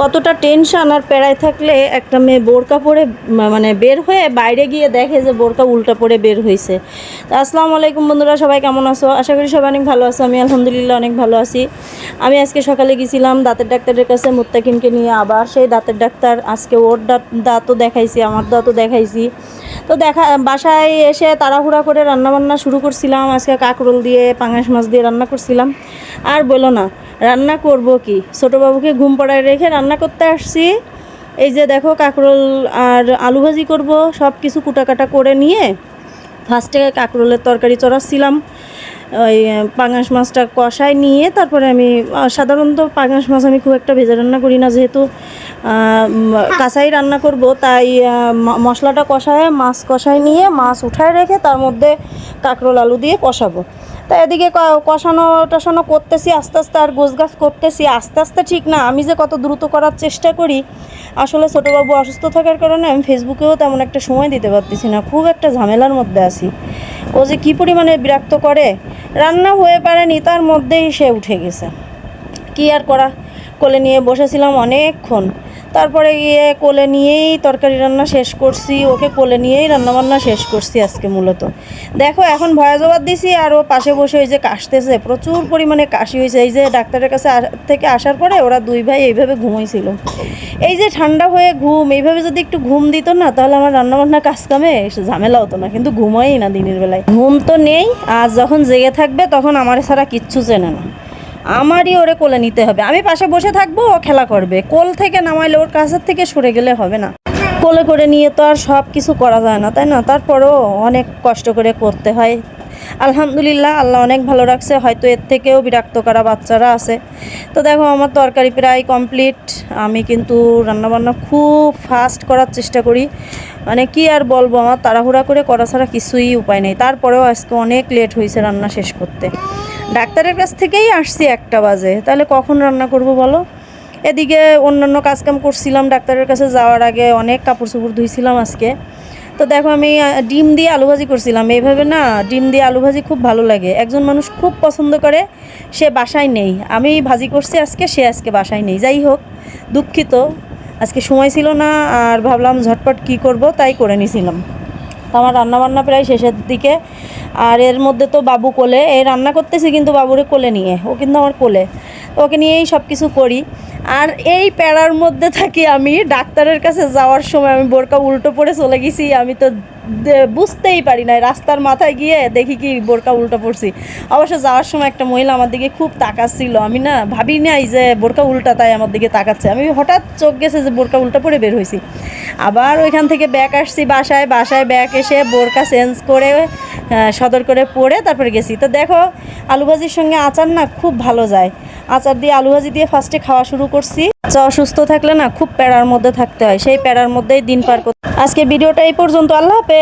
কতটা টেনশন আর পেড়ায় থাকলে একটা মেয়ে বোরকা পরে মানে বের হয়ে বাইরে গিয়ে দেখে যে বোরকা উল্টা পরে বের হয়েছে তা আসসালামু আলাইকুম বন্ধুরা, সবাই কেমন আছো? আশা করি সবাই অনেক ভালো আছো, আমি আলহামদুলিল্লাহ অনেক ভালো আছি। আমি আজকে সকালে গেছিলাম দাঁতের ডাক্তারের কাছে মুত্তাকিনকে নিয়ে, আবার সেই দাঁতের ডাক্তার আজকে ওর দাঁত, দাঁতও দেখাইছি, আমার দাঁতও দেখাইছি। তো দেখা, বাসায় এসে তাড়াহুড়া করে রান্নাবান্না শুরু করছিলাম, আজকে কাকরোল দিয়ে, পাঙাশ মাছ দিয়ে রান্না করছিলাম। আর বলো না রান্না করব কি? বাবুকে ঘুম পাড়ায় রেখে রান্না করতে আসছি। এই যে দেখো কাকরোল আর আলু ভাজি করব সব কিছু কুটাকাটা করে নিয়ে ফার্স্টে কাকরোলের তরকারি চড়াচ্ছিলাম। ওই পাঙাশ মাছটা কষায় নিয়ে তারপরে আমি সাধারণত পাঙাশ মাছ আমি খুব একটা ভেজা রান্না করি না যেহেতু কাঁচাই রান্না করব, তাই মশলাটা কষায়, মাছ কষায় নিয়ে মাছ উঠায় রেখে তার মধ্যে কাকরোল আলু দিয়ে কষাবো। তা এদিকে কষানো টষানো করতেছি, আস্তে আস্তে আর গোছগাছ করতেছি। আস্তে আস্তে ঠিক না, আমি যে কত দ্রুত করার চেষ্টা করি, আসলে ছোটোবাবু অসুস্থ থাকার কারণে আমি ফেসবুকেও তেমন একটা সময় দিতে পারতেছি না, খুব একটা ঝামেলার মধ্যে আছি। ও যে কী পরিমাণে বিরক্ত করে, রান্না হয়ে পারেনি, তার মধ্যেই সে উঠে গেছে। কি আর করা, কোলে নিয়ে বসেছিলাম অনেকক্ষণ। তারপরে গিয়ে কোলে নিয়েই তরকারি রান্না শেষ করছি, ওকে কোলে নিয়েই রান্নাবান্না শেষ করছি আজকে মূলত। দেখো, এখন ভয়া জবাব দিছি আর ও পাশে বসে ওই যে কাশতেছে, প্রচুর পরিমাণে কাশি হয়েছে। এই যে ডাক্তারের কাছে থেকে আসার পরে ওরা দুই ভাই এইভাবে ঘুমাইছিল। এই যে ঠান্ডা হয়ে ঘুম, এইভাবে যদি একটু ঘুম দিত না, তাহলে আমার রান্নাবান্না কাজ কামে ঝামেলা হতো না, কিন্তু ঘুমাই না দিনের বেলায়। ঘুম তো নেই, আর যখন জেগে থাকবে তখন আমার ছাড়া কিচ্ছু চেনে না। আমারই ওরে কোলে নিতে হবে। আমি পাশে বসে থাকব, ও খেলা করবে। কোল থেকে নামাইলে ওর কাছের থেকে সরে গেলে হবে না। কোলে করে নিয়ে তো আর সব কিছু করা যায় না, তাই না? তারপরেও অনেক কষ্ট করে করতে হয়। আলহামদুলিল্লাহ, আল্লাহ অনেক ভালো রাখছে। হয়তো এর থেকেও বিরক্ত করা বাচ্চারা আছে। তো দেখো, আমার তরকারি প্রায় কমপ্লিট আমি কিন্তু রান্নাবান্না খুব ফাস্ট করার চেষ্টা করি। মানে কি আর বলব, আমার তাড়াহুড়া করে করা ছাড়া কিছুই উপায় নেই। তারপরেও আজকে অনেক লেট হয়েছে রান্না শেষ করতে। ডাক্তারের কাছ থেকেই আসছি একটা বাজে। তাহলে কখন রান্না করব বলো? এদিকে অন্যান্য কাজকাম করছিলাম, ডাক্তারের কাছে যাওয়ার আগে অনেক কাপড় চোপড় ধুইছিলাম আজকে। তো দেখো আমি ডিম দিয়ে আলু ভাজি করছিলাম। এইভাবে না, ডিম দিয়ে আলু ভাজি খুব ভালো লাগে। একজন মানুষ খুব পছন্দ করে, সে বাসায় নেই। আমি ভাজি করছি আজকে, সে আজকে বাসায় নেই। যাই হোক, দুঃখিত। আজকে সময় ছিল না, আর ভাবলাম ঝটপট কি করব, তাই করে নিছিলাম। তো আমার রান্নাবান্না প্রায় শেষের দিকে। আর এর মধ্যে তো বাবু কোলে। এ রান্না করতেছি কিন্তু বাবুরে কোলে নিয়ে। ও কিন্তু আমার কোলে। ওকে নিয়েই সব কিছু করি। আর এই প্যারার মধ্যে থাকি আমি। ডাক্তারের কাছে যাওয়ার সময় আমি বোরকা উল্টো পড়ে চলে গেছি। আমি তো বুঝতেই পারি না রাস্তার মাথায় গিয়ে দেখি কি বোরকা উল্টো পড়ছি অবশ্য যাওয়ার সময় একটা মহিলা আমার দিকে খুব তাকাচ্ছিল। আমি না ভাবি নাই যে বোরকা উল্টা তাই আমার দিকে তাকাচ্ছে। আমি হঠাৎ চোখ গেছে যে বোরকা উল্টা পড়ে বের হয়েছি। আবার ওইখান থেকে ব্যাগ আসছি বাসায়। বাসায় ব্যাগ এসে বোরকা চেঞ্জ করে সদর করে পরে তারপরে গেছি। তো দেখো আলু ভাজির সঙ্গে আচার না খুব ভালো যায়। আচার দিয়ে আলু ভাজি দিয়ে ফার্স্টে খাওয়া শুরু করছি। বাচ্চা অসুস্থ থাকলে না খুব প্যারার মধ্যে থাকতে হয়, সেই প্যারার মধ্যেই দিন পার করতে আজকে ভিডিওটা এই পর্যন্ত, আল্লাহ হাফেজ।